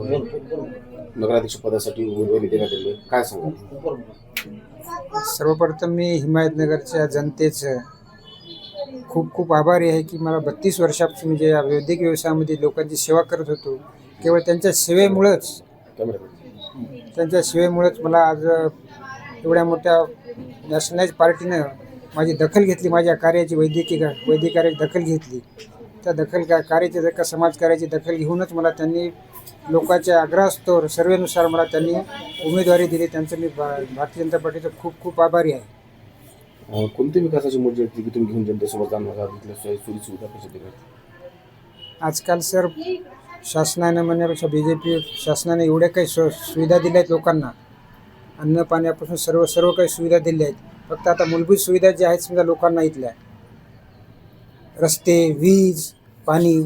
नगराध्यक्ष पदासाठी उमेदवारी देण्यात आली आहे. काय सांगाल? सर्वप्रथम मी हिमायतनगरच्या जनतेचं खूप खूप आभारी आहे की मला बत्तीस वर्षापासून म्हणजे या वैद्यकीय व्यवसायामध्ये लोकांची सेवा करत होतो. केवळ त्यांच्या सेवेमुळंच कॅमेरा त्यांच्या सेवेमुळेच मला आज एवढ्या मोठ्या नॅशनलाइज पार्टीनं माझी दखल घेतली माझ्या कार्याची वैद्यकीय वैद्यकीय कार्याची दखल घेतली. त्या दखल का कार्याची दखल समाजकार्याची दखल घेऊनच मला त्यांनी लोकांच्या आग्रहास्तोवर सर्वेनुसार मला त्यांनी उमेदवारी दिली. त्यांचं मी भा भारतीय जनता पार्टीचं खूप खूप आभारी आहे. अं, कोणते विकासाचे मुद्दे आहेत की तुम्ही घेऊन जनतेसमोर जाणार आहात? तिथल्या सोयी सोयी सुविधा कशा दिल्या आजकाल सर शासनानं म्हणण्यापेक्षा बी जे पी शासनाने एवढ्या काही सु सुविधा दिल्या आहेत लोकांना. अन्न पाण्यापासून सर्व सर्व काही सुविधा दिल्या आहेत. फक्त आता मूलभूत सुविधा ज्या आहेत समजा लोकांना इथल्या. रस्ते वीज पाणी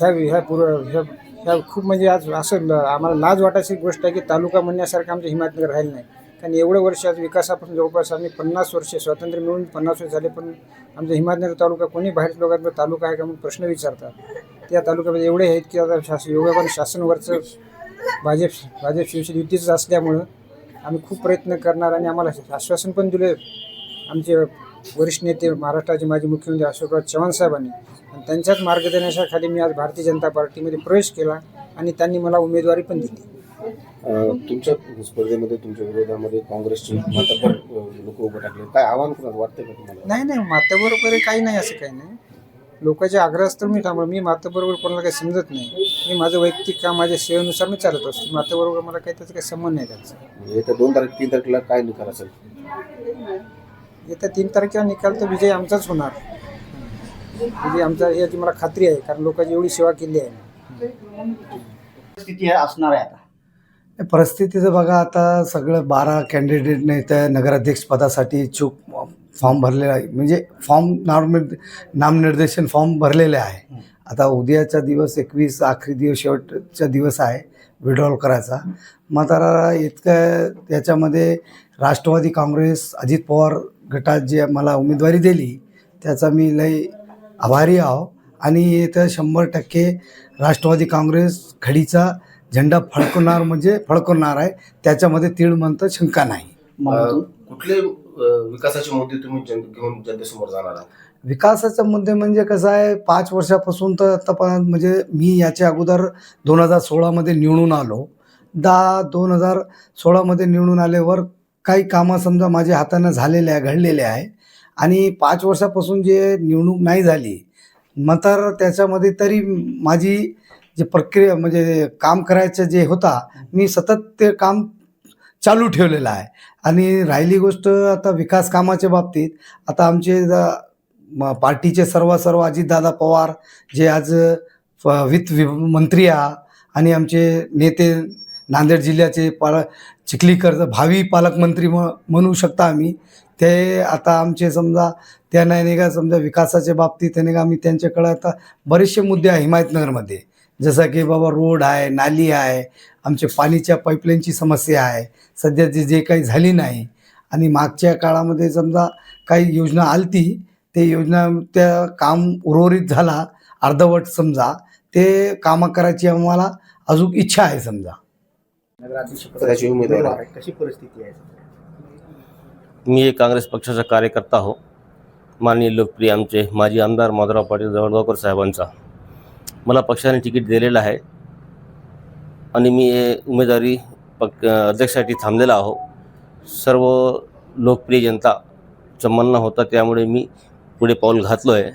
ह्या ह्या पुर ह्या ह्या खूप म्हणजे आज असं आम्हाला लाज वाटायची गोष्ट आहे की तालुका म्हणण्यासारखं आमचं हिमायतनगर राहिलं नाही. कारण एवढं वर्ष आज विकासापासून जवळपास आम्ही पन्नास वर्षे स्वातंत्र्य मिळून पन्नास वर्ष झाले पण आमचा हिमायतनगर तालुका कोणी बाहेर लोकांचा तालुका आहे का म्हणून प्रश्न विचारतात. त्या तालुक्यामध्ये एवढे आहेत की आता शासन योगावर शासनवरचं भाजप भाजप शिवसेना युतीच असल्यामुळं आम्ही खूप प्रयत्न करणार आणि आम्हाला आश्वासन पण दिले आमचे वरिष्ठ नेते महाराष्ट्राचे माजी मुख्यमंत्री अशोकराव चव्हाण साहेबांनी. आणि त्यांच्याच मार्गदर्शनाखाली मी आज भारतीय जनता पार्टीमध्ये प्रवेश केला आणि त्यांनी मला उमेदवारी पण दिली. तुमच्या स्पर्धेमध्ये तुमच्या विरोधामध्ये काँग्रेसचे मातब्बर लोक उभं टाकले काय आव्हान कोणाला? वाटतंय का तुम्हाला? नाही नाही माताबरोबर वगैरे काही नाही असं काही नाही. लोकांच्या आग्रहास्तव मी थांबलो. मी माताबरोबर कोणाला काही समजत नाही. मी माझं वैयक्तिक काम माझ्या सेवेनुसार मी चालत असतो. माताबरोबर मला काही त्याचा काही संबंध नाही त्याचा. म्हणजे येत्या दोन तारीख तीन तारखेला काय निकाल असेल? येत्या तीन तारखेला निकाल तर विजय आमचाच होणार. विजय आमचा याची मला खात्री आहे कारण लोकांची एवढी सेवा केली आहे. स्थिती असणार आहे आता. परिस्थितीचं बघा आता सगळं बारा कॅन्डिडेटने त्या नगराध्यक्ष पदासाठी इच्छुक फॉर्म भरलेला आहे. म्हणजे फॉर्म नॉर्मल नामनिर्देशन फॉर्म भरलेले आहे. आता उद्याचा दिवस एकवीस आखरी दिवस शेवटचा दिवस आहे विड्रॉल करायचा. मग तर इतकं त्याच्यामध्ये राष्ट्रवादी काँग्रेस अजित पवार गटात जे मला उमेदवारी दिली त्याचा मी लय आभारी आहो. आणि इथं शंभर टक्के राष्ट्रवादी काँग्रेस खडीचा झेंडा फडकवणार म्हणजे फडकवणार आहे. त्याच्यामध्ये तीळ म्हणतं शंका नाही. कुठले विकासाचे मुद्दे तुम्ही घेऊन जनतेसमोर जाणार आहात? विकासाचा मुद्दे म्हणजे कसं आहे पाच वर्षापासून तर आतापर्यंत म्हणजे मी याच्या अगोदर दोन हजार सोळामध्ये निवडून आलो. दहा दोन हजार सोळामध्ये निवडून आल्यावर काही कामं समजा माझ्या हातानं झालेले आहे घडलेले आहे. आणि पाच वर्षापासून जे निवडणूक नाही झाली मग तर त्याच्यामध्ये तरी माझी जे प्रक्रिया म्हणजे काम करायचं जे होता मी सतत ते काम चालू ठेवलेलं आहे. आणि राहिली गोष्ट आता विकास कामाच्या बाबतीत आता आमचे म- पार्टीचे सर्व सर्व अजितदादा पवार जे आज फ- वित्त मंत्री आ आणि आमचे नेते नांदेड जिल्ह्याचे पार चिखलीकर भावी पालकमंत्री म म्हणू शकता आम्ही. ते आता आमचे समजा त्या नाही नाही का समजा विकासाच्या बाबतीत त्याने का आम्ही त्यांच्याकडे आता बरेचसे मुद्दे आहे हिमायतनगरमध्ये. जसं की बाबा रोड आहे नाली आहे आमच्या पाणीच्या पाईपलाईनची समस्या आहे. सध्या जे जे काही झाली नाही. आणि मागच्या काळामध्ये समजा काही योजना आलती ते योजना त्या काम उर्वरित झाला अर्धवट समजा. ते कामं करायची आम्हाला अजून इच्छा आहे समजा. नगराध्यक्ष उमेदवार आहे. कशी परिस्थिती आहे? मी एक काँग्रेस पक्षाचा कार्यकर्ता हो. माननीय लोकप्रिय आमचे माजी आमदार माधवराव पाटील जवळगावकर साहेबांचा. मला पक्षाने तिकीट दिलेलं आहे. आणि मी हे उमेदवारी पक अध्यक्षासाठी थांबलेला आहो. सर्व लोकप्रिय जनताचं म्हणणं होतं त्यामुळे मी पुढे पाऊल घातलो आहे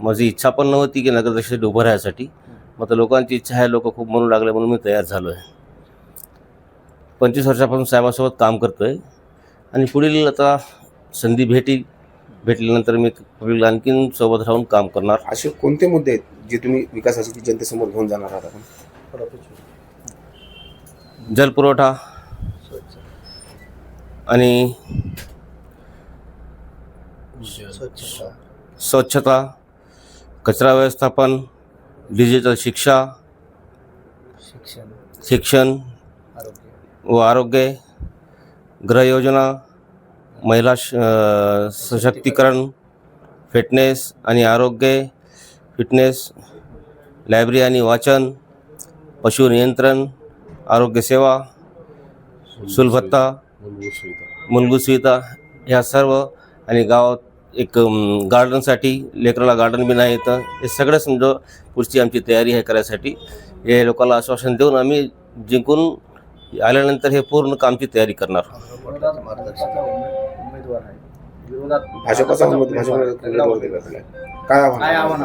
माझी इच्छा पण नव्हती की नगराध्यक्षासाठी उभं राहण्यासाठी मग लोकांची इच्छा आहे लोक खूप म्हणू लागले म्हणून मी तयार झालो आहे पंचवीस वर्षापासून साहेबासोबत काम करतो आहे आणि पुढील आता संधी भेटी भेटल्यानंतर मी पुढील आणखीन सोबत राहून काम करणार. असे कोणते मुद्दे आहेत जे तुम्ही विकासासाठी जनतेसमोर घेऊन जाणार आहात आपण? जलपुरवठा आणि स्वच्छता स्वच्छता कचरा व्यवस्थापन डिजिटल शिक्षा शिक्षण व आरोग्य गृहयोजना महिला श सशक्तीकरण फिटनेस आणि आरोग्य फिटनेस लायब्ररी आणि वाचन पशु नियंत्रण आरोग्यसेवा सुलभत्ता मूलभूत सुविधा ह्या सर्व आणि गावात एक गार्डनसाठी लेकराला गार्डन बी नाही येतं हे सगळं समजा पुढची आमची तयारी आहे करायसाठी. हे लोकांना आश्वासन देऊन आम्ही जिंकून आल्यानंतर हे पूर्ण कामची तयारी करणार. भाजपचा. काय आव्हान?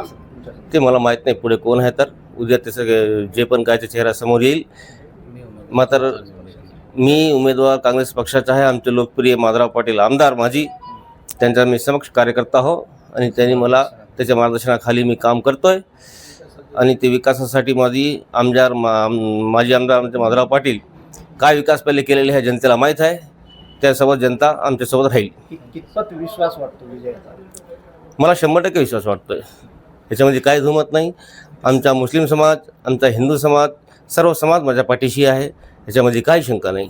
ते मला माहीत नाही पुढे कोण आहे तर. उद्या ते सगळे जे पण काय ते चेहरा समोर येईल. मात्र मी उमेदवार काँग्रेस पक्षाचा आहे. आमचे लोकप्रिय माधवराव पाटील आमदार माझी त्यांचा मी समक्ष कार्यकर्ता हो. आणि त्यांनी मला त्याच्या मार्गदर्शनाखाली मी काम करतोय. आणि ते विकासासाठी माझी आमदार मा माजी आमदार आमचे माधवराव पाटील काय विकास पहिले केलेले आहे जनतेला माहीत आहे. त्यासोबत जनता आमच्यासोबत राहील. कितपत विश्वास वाटतो विजयाचा? मला शंभर टक्के विश्वास वाटतोय. याच्यामध्ये काही धुमत नाही. आमचा मुस्लिम समाज आमचा हिंदू समाज सर्व समाज माझ्या पाठीशी आहे. याच्यामध्ये काही शंका नाही.